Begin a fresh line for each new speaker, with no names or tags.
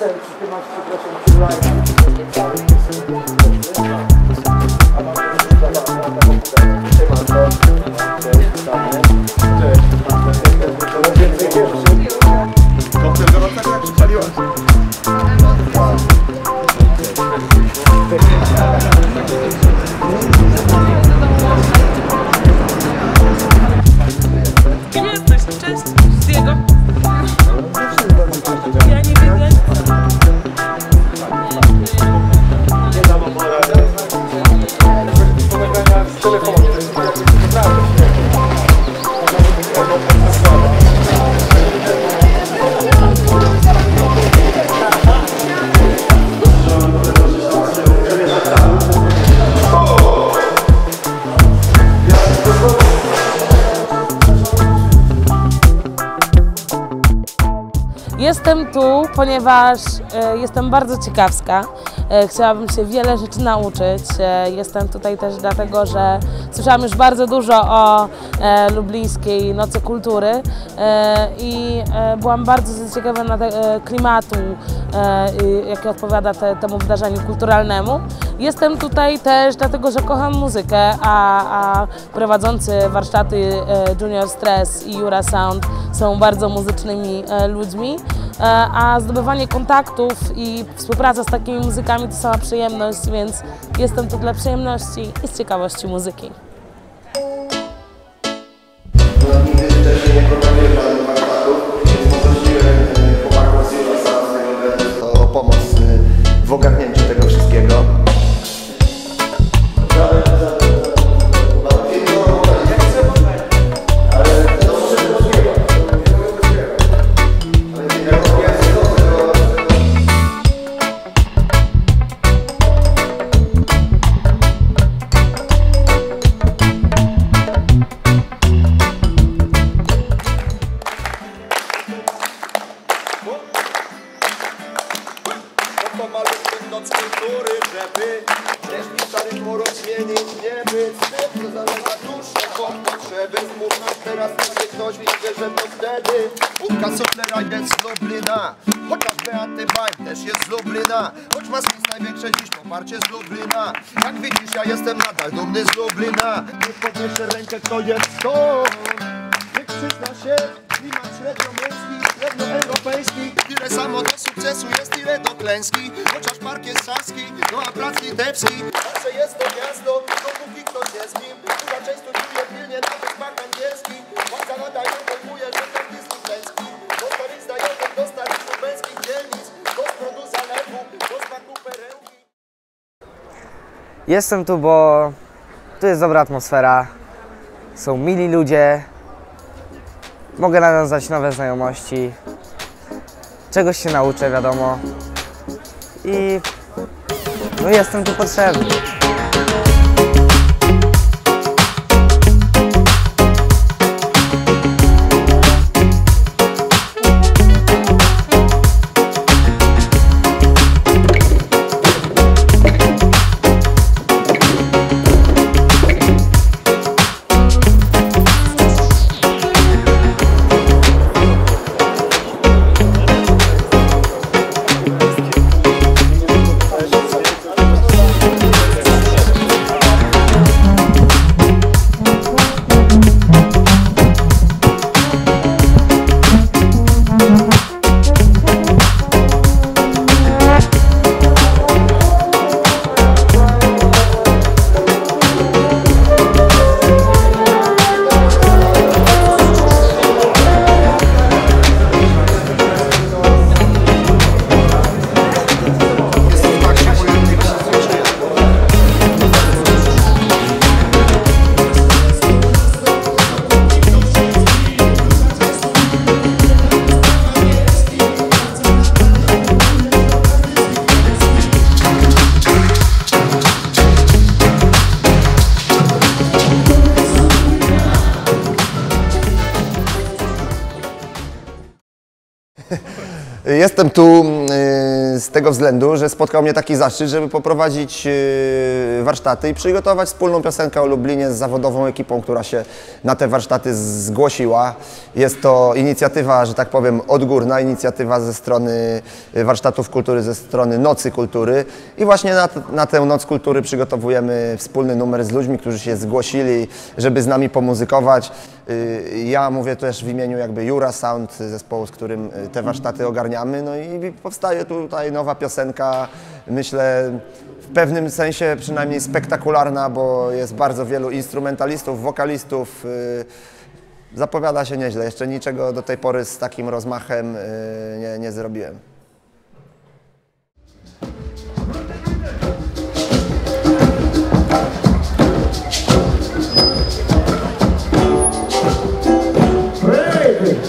czy ty masz, przepraszam, czy
Jestem tu, ponieważ e, jestem bardzo ciekawska. E, chciałabym się wiele rzeczy nauczyć. E, jestem tutaj też dlatego, że słyszałam już bardzo dużo o e, lublińskiej Nocy Kultury i byłam bardzo ciekawa na te, e, klimatu, jaki odpowiada te, temu wydarzeniu kulturalnemu. Jestem tutaj też dlatego, że kocham muzykę, a, a prowadzący warsztaty Junior Stress i Jura Sound są bardzo muzycznymi ludźmi, a zdobywanie kontaktów i współpraca z takimi muzykami to sama przyjemność, więc jestem tu dla przyjemności i z ciekawości muzyki.
Noc kultury, żeby Też stary mróz zmienić niebyt To zalewa duszę od potrzeby Zmów teraz, gdzie ktoś wie, że to wtedy. Łupka Sotlera jest z Lublina Chociaż Beaty Bajm też jest z Lublina. Choć ma spis największe dziś poparcie z Lublina. Jak widzisz, ja jestem nadal dumny z Lublina. Niech podniesie rękę, kto jest stąd Niech przyzna się, klimat średniomorski, średnioeuropejski Tyle samo do sukcesu jest, ile do klęski. Chociaż park jest saski, no a plac litewski. Zawsze jest to miasto, dopóki ktoś jest nim. Tu raczej studiuje pilnie na wyspach angielskich Władza nadaje, pojmuje, że to jest studencki Do starych znajomych, do starych lubelskich dzielnic. Do przodu zalewu, do smaku perełki.
Jestem tu, bo tu jest dobra atmosfera, są mili ludzie, mogę nawiązać nowe znajomości, czegoś się nauczę, wiadomo. I no jestem tu potrzebny.
Jestem tu y, z tego względu, że spotkał mnie taki zaszczyt, żeby poprowadzić y, warsztaty i przygotować wspólną piosenkę o Lublinie z zawodową ekipą, która się na te warsztaty zgłosiła. Jest to inicjatywa, że tak powiem, odgórna, inicjatywa ze strony y, warsztatów kultury, ze strony Nocy Kultury i właśnie na, na tę Noc Kultury przygotowujemy wspólny numer z ludźmi, którzy się zgłosili, żeby z nami pomuzykować. Ja mówię też w imieniu jakby Jura Sound, zespołu, z którym te warsztaty ogarniamy. No i powstaje tutaj nowa piosenka, myślę w pewnym sensie przynajmniej spektakularna, bo jest bardzo wielu instrumentalistów, wokalistów. y, Zapowiada się nieźle. Jeszcze niczego do tej pory z takim rozmachem y, nie, nie zrobiłem.
Hej!